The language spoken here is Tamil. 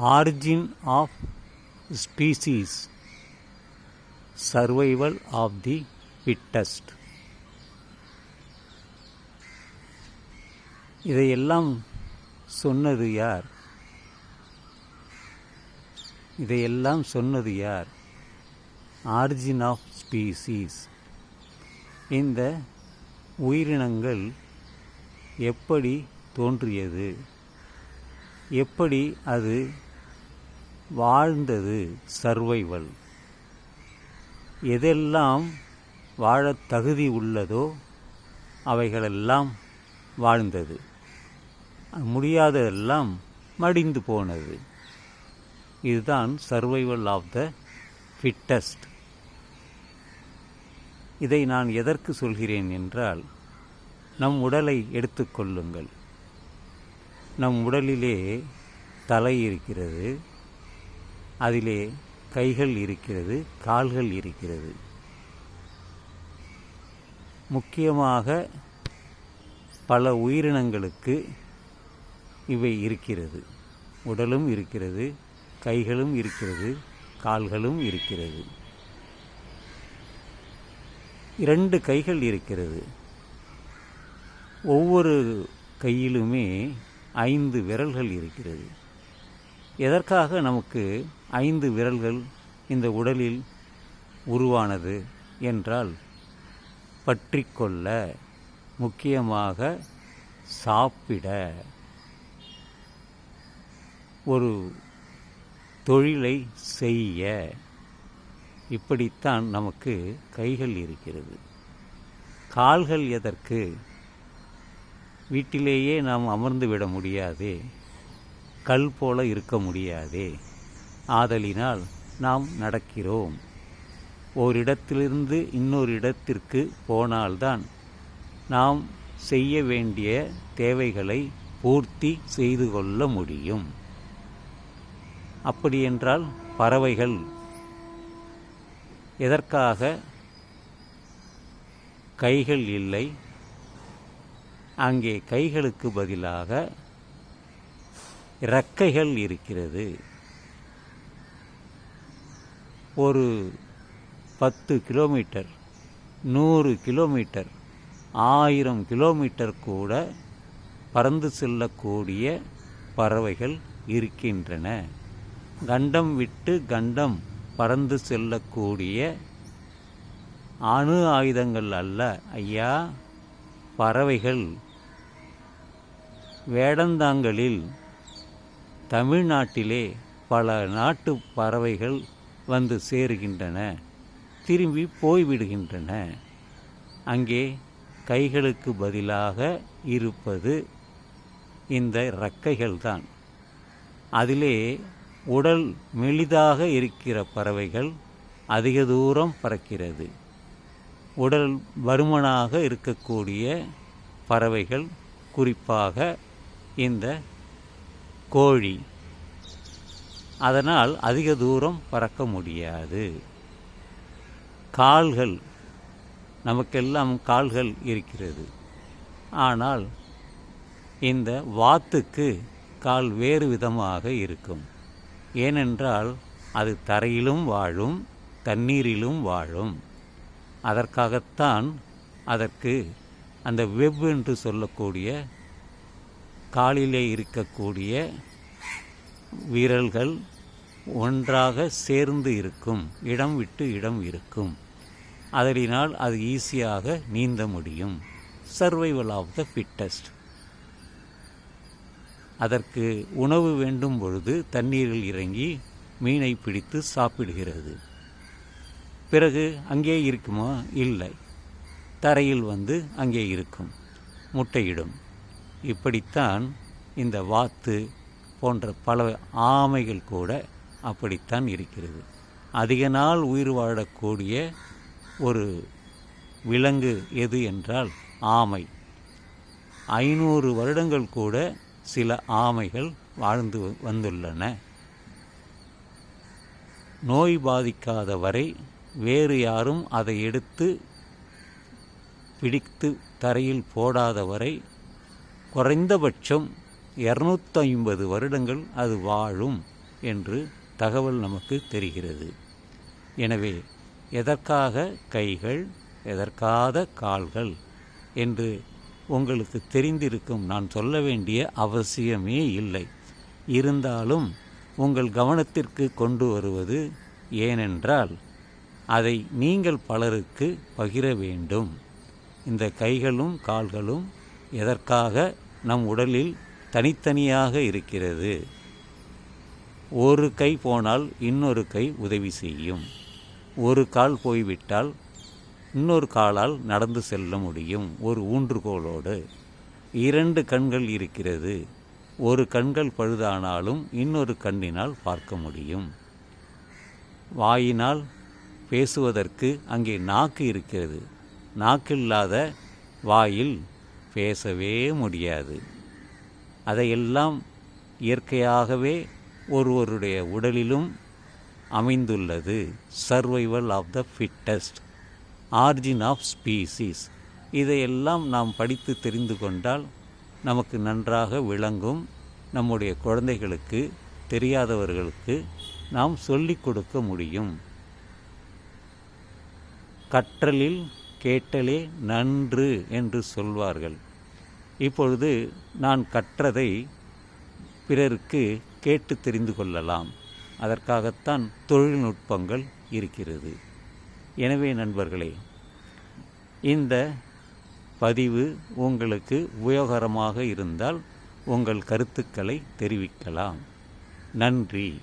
Origin of species survival of the fittest இதையெல்லாம் சொன்னது யார்? இதையெல்லாம் சொன்னது யார்? ஆரிஜின் ஆஃப் ஸ்பீசீஸ் இந்த உயிரினங்கள் எப்படி தோன்றியது? எப்படி அது வாழ்ந்தது சர்வைவல். எதெல்லாம் வாழத் தகுதி உள்ளதோ அவைகளெல்லாம் வாழ்ந்தது. முடியாததெல்லாம் மடிந்து போனது. இதுதான் சர்வைவல் ஆஃப் த ஃபிட்டஸ்ட். இதை நான் எதற்கு சொல்கிறேன் என்றால் நம் உடலை எடுத்துக்கொள்ளுங்கள் நம் உடலிலே தலை இருக்கிறது. அதிலே கைகள் இருக்கிறது கால்கள் இருக்கிறது. முக்கியமாக பல உயிரினங்களுக்கு இவை இருக்கிறது. உடலும் இருக்கிறது கைகளும் இருக்கிறது கால்களும் இருக்கிறது. இரண்டு கைகள் இருக்கிறது. ஒவ்வொரு கையிலுமே ஐந்து விரல்கள் இருக்கிறது. எதற்காக நமக்கு ஐந்து விரல்கள் இந்த உடலில் உருவானது என்றால் பற்றிக்கொள்ள முக்கியமாக சாப்பிட. ஒரு தொழிலை செய்ய. இப்படித்தான் நமக்கு கைகள் இருக்கிறது. கால்கள் எதற்கு? வீட்டிலேயே நாம் அமர்ந்து விட முடியாதே. கல் போல இருக்க முடியாதே. ஆதலினால் நாம் நடக்கிறோம். ஓரிடத்திலிருந்து இன்னொரு இடத்திற்கு போனால்தான் நாம் செய்ய வேண்டிய தேவைகளை பூர்த்தி செய்து கொள்ள முடியும். அப்படியென்றால் பறவைகள் எதற்காக? கைகள் இல்லை. அங்கே கைகளுக்கு பதிலாக இறக்கைகள் இருக்கிறது. ஒரு பத்து கிலோமீட்டர் நூறு கிலோமீட்டர் ஆயிரம் கிலோமீட்டர் கூட பறந்து செல்லக்கூடிய பறவைகள் இருக்கின்றன. கண்டம் விட்டு கண்டம் பறந்து செல்லக்கூடிய அணு ஆயுதங்கள் அல்ல. ஐயா பறவைகள் வேடந்தாங்கலில் தமிழ்நாட்டிலே பல நாட்டு பறவைகள் வந்து சேருகின்றன திரும்பி போய்விடுகின்றன. அங்கே கைகளுக்கு பதிலாக இருப்பது இந்த இறக்கைகள்தான் அதிலே உடல் மெலிதாக இருக்கிற பறவைகள் அதிக தூரம் பறக்கிறது. உடல் பருமனாக இருக்கக்கூடிய பறவைகள் குறிப்பாக இந்த கோழி. அதனால் அதிக தூரம் பறக்க முடியாது. கால்கள் நமக்கெல்லாம் கால்கள் இருக்கிறது. ஆனால் இந்த வாத்துக்கு கால் வேறு விதமாக இருக்கும். ஏனென்றால் அது தரையிலும் வாழும் தண்ணீரிலும் வாழும். அதற்காகத்தான் அதற்கு அந்த வெப் என்று சொல்லக்கூடிய காலிலே இருக்கக்கூடிய விரல்கள் ஒன்றாக சேர்ந்து இருக்கும் இடம் விட்டு இடம் இருக்கும். அதனால் அது ஈஸியாக நீந்த முடியும். சர்வைவல் ஆஃப் த ஃபிட்டஸ்ட் அதற்கு உணவு வேண்டும் பொழுது தண்ணீரில் இறங்கி மீனை பிடித்து சாப்பிடுகிறது. பிறகு அங்கே இருக்குமா? இல்லை. தரையில் வந்து அங்கே இருக்கும். முட்டையிடும். இப்படித்தான் இந்த வாத்து போன்ற பல ஆமைகள் கூட அப்படித்தான் இருக்கிறது. அதிக நாள் உயிர் வாழக்கூடிய ஒரு விலங்கு எது என்றால் ஆமை. ஐநூறு வருடங்கள் கூட சில ஆமைகள் வாழ்ந்து வந்துள்ளன. நோய் பாதிக்காத வரை வேறு யாரும் அதை எடுத்து பிடித்து தரையில் போடாத வரை குறைந்தபட்சம் இரநூத்தைம்பது வருடங்கள் அது வாழும் என்று தகவல் நமக்கு தெரிகிறது. எனவே எதற்காக கைகள் எதற்காத கால்கள் என்று உங்களுக்கு தெரிந்திருக்கும் நான் சொல்ல வேண்டிய அவசியமே இல்லை. இருந்தாலும் உங்கள் கவனத்திற்கு கொண்டு வருவது ஏனென்றால் அதை நீங்கள் பலருக்கு பகிர வேண்டும். இந்த கைகளும் கால்களும் எதற்காக நம் உடலில் தனித்தனியாக இருக்கிறது? ஒரு கை போனால் இன்னொரு கை உதவி செய்யும். ஒரு கால் போய்விட்டால் இன்னொரு காலால் நடந்து செல்ல முடியும். ஒரு ஊன்றுகோலோடு. இரண்டு கண்கள் இருக்கிறது. ஒரு கண்கள் பழுதானாலும் இன்னொரு கண்ணினால் பார்க்க முடியும். வாயினால் பேசுவதற்கு அங்கே நாக்கு இருக்கிறது. நாக்கில்லாத வாயில் பேசவே முடியாது. அதையெல்லாம் இயற்கையாகவே ஒருவருடைய உடலிலும் அமைந்துள்ளது. Survival of the fittest origin of species இதையெல்லாம் நாம் படித்து தெரிந்து கொண்டால் நமக்கு நன்றாக விளங்கும். நம்முடைய குழந்தைகளுக்கு தெரியாதவர்களுக்கு நாம் சொல்லிக் கொடுக்க முடியும். கற்றலில் கேட்டலே நன்று என்று சொல்வார்கள். இப்பொழுது நான் கற்றதை பிறருக்கு கேட்டு தெரிந்து கொள்ளலாம். அதற்காகத்தான் தொழில்நுட்பங்கள் இருக்கிறது. எனவே நண்பர்களே இந்த பதிவு உங்களுக்கு உபயோகரமாக இருந்தால் உங்கள் கருத்துக்களை தெரிவிக்கலாம். நன்றி.